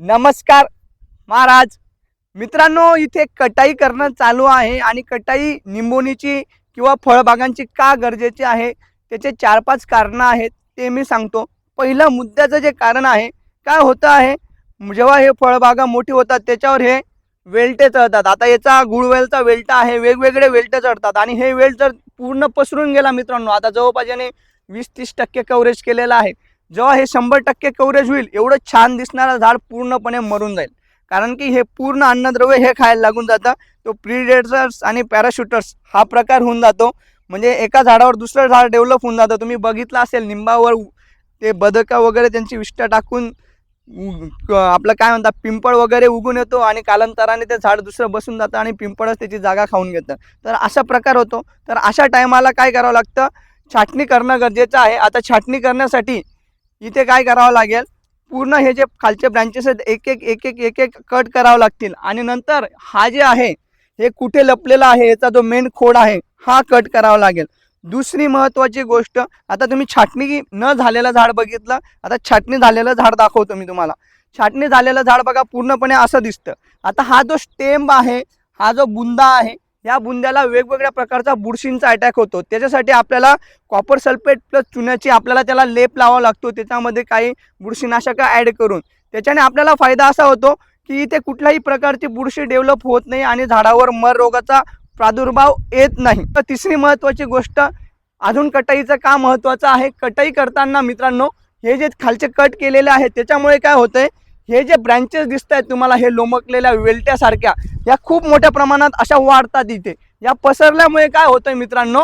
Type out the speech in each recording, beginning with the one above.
नमस्कार महाराज. मित्रांनो इथे कटाई करणं चालू आहे आणि कटाई निंबोनीची किंवा फळबागांची का गरजेची आहे? त्याचे चार पाच कारणं आहेत ते मी सांगतो. पहिलं मुद्द्याचं जे कारण आहे काय होतं आहे? जेव्हा हे फळबागा मोठी होतात त्याच्यावर हे वेल्टे चढतात. आता याचा गुळवेलचा वेल्टा आहे वेगवेगळे वेल्टे चढतात आणि हे वेल जर पूर्ण पसरून गेला मित्रांनो आता जवळपास याने वीस तीस टक्के कव्हरेज केलेलं आहे. जेव्हा हे शंभर टक्के कव्हरेज होईल एवढं छान दिसणारं झाड पूर्णपणे मरून जाईल. कारण की हे पूर्ण अन्नद्रव्य हे खायला लागून जातं. तो प्रिडेटर्स आणि पॅराशूटर्स हा प्रकार होऊन जातो. म्हणजे एका झाडावर दुसरं झाड डेव्हलप होऊन जातं. तुम्ही बघितलं असेल निंबावर ते बदका वगैरे त्यांची विष्ट टाकून क- आपलं काय म्हणतात पिंपळ वगैरे उगून येतो आणि कालांतराने ते झाड दुसरं बसून जातं आणि पिंपळच त्याची जागा खाऊन घेतं. तर असा प्रकार होतो. तर अशा टायमाला काय करावं लागतं? छाटणी करणं गरजेचं आहे. आता छाटणी करण्यासाठी इथे काय करावं लागेल? पूर्ण हे जे खालचे ब्रँचेस आहेत एक एक एक एक एक एक कट करावं लागतील. आणि नंतर हा जे आहे हे कुठे लपलेला आहे याचा जो मेन खोड आहे हा कट करावा लागेल. दुसरी महत्त्वाची गोष्ट आता तुम्ही छाटणी न झालेलं झाड बघितलं आता छाटणी झालेलं झाड दाखवतो मी तुम्हाला. छाटणी झालेलं झाड बघा पूर्णपणे असं दिसतं. आता हा जो स्टेम आहे हा जो बुंदा आहे या बुंद्याला वेगवेगळ्या प्रकारचा बुरशींचा अटॅक होतो. त्याच्यासाठी आपल्याला कॉपर सल्फेट प्लस चुन्याची आपल्याला त्याला लेप लावावा लागतो. त्याच्यामध्ये काही बुरशीनाशकं ॲड करून. त्याच्याने आपल्याला फायदा असा होतो की इथे कुठल्याही प्रकारची बुरशी डेव्हलप होत नाही आणि झाडावर मर रोगाचा प्रादुर्भाव येत नाही. तर तिसरी महत्त्वाची गोष्ट अजून कटाईचं का महत्त्वाचं आहे? कटाई करताना मित्रांनो हे जे खालचे कट केलेले आहे त्याच्यामुळे काय होतंय? हे जे ब्रँचेस दिसत आहेत तुम्हाला हे लोमकलेल्या वेलट्यासारख्या या खूप मोठ्या प्रमाणात अशा वाढतात इथे. या पसरल्यामुळे काय होतंय मित्रांनो?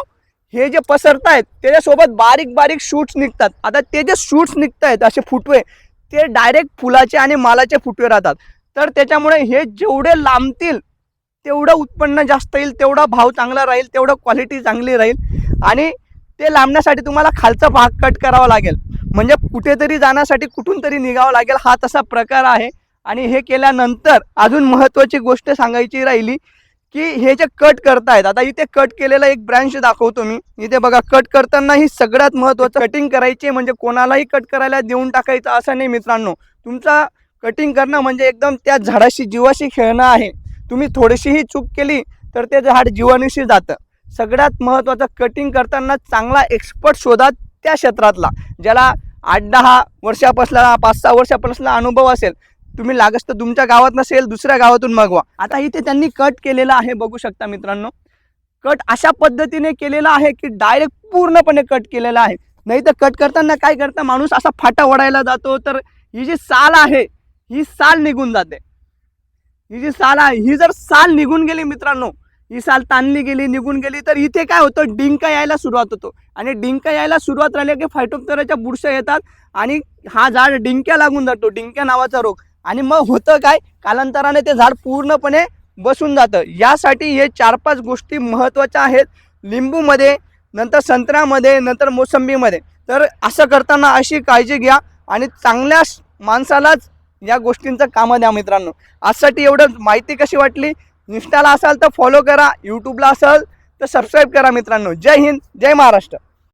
हे जे पसरतायत त्याच्यासोबत बारीक बारीक शूट्स निघतात. आता ते जे शूट्स निघत आहेत असे फुटवे ते डायरेक्ट फुलाचे आणि मालाचे फुटवे राहतात. तर त्याच्यामुळे हे जेवढे लांबतील तेवढं उत्पन्न जास्त येईल तेवढा भाव चांगला राहील तेवढं क्वालिटी चांगली राहील. आणि ते लांबण्यासाठी तुम्हाला खालचा भाग कट करावा लागेल. म्हणजे कुठेतरी जाण्यासाठी कुठून तरी निघावं लागेल हा तसा प्रकार आहे. आणि हे केल्यानंतर अजून महत्त्वाची गोष्ट सांगायची राहिली की हे जे कट करतायत आता इथे कट केलेला एक ब्रँच दाखवतो मी. इथे बघा कट करताना ही सगळ्यात महत्त्वाचं कटिंग करायची म्हणजे कोणालाही कट करायला देऊन टाकायचं असं नाही मित्रांनो. तुमचा कटिंग करणं म्हणजे एकदम त्या झाडाशी जीवाशी खेळणं आहे. तुम्ही थोडीशीही चूक केली तर ते झाड जीवानीशी जातं. सगळ्यात महत्त्वाचं कटिंग करताना चांगला एक्सपर्ट शोधात त्या क्षेत्रातला ज्याला आठ दहा वर्षापासला पाच सहा वर्षापासला अनुभव असेल तुम्ही लागस तर तुमच्या गावात नसेल दुसऱ्या गावातून मागवा. आता इथे त्यांनी कट केलेला आहे बघू शकता मित्रांनो. कट अशा पद्धतीने केलेला आहे की डायरेक्ट पूर्णपणे कट केलेला आहे. नाही तर कट करताना काय करता माणूस असा फाटा वडायला जातो तर ही जी साल आहे ही साल निघून जाते. ही जी साल आहे ही जर साल निघून गेली मित्रांनो ही साल ताणली गेली निघून गेली तर इथे काय होतं? डिंका यायला सुरुवात होतो. आणि डिंका यायला सुरुवात राहिली की फायटोप्तराच्या बुरश्या येतात आणि हा झाड डिंक्या लागून जातो डिंक्या नावाचा रोग. आणि मग होतं काय? कालांतराने ते झाड पूर्णपणे बसून जातं. यासाठी हे चार पाच गोष्टी महत्त्वाच्या आहेत. लिंबूमध्ये नंतर संत्र्यामध्ये नंतर मोसंबीमध्ये. तर असं करताना अशी काळजी घ्या आणि चांगल्या माणसालाच या गोष्टींचं कामं द्या मित्रांनो. आजसाठी एवढं माहिती कशी वाटली? निष्ठाला असाल तर फॉलो करा यूट्यूबला असाल तर सबस्क्राईब करा मित्रांनो. जय हिंद जय महाराष्ट्र.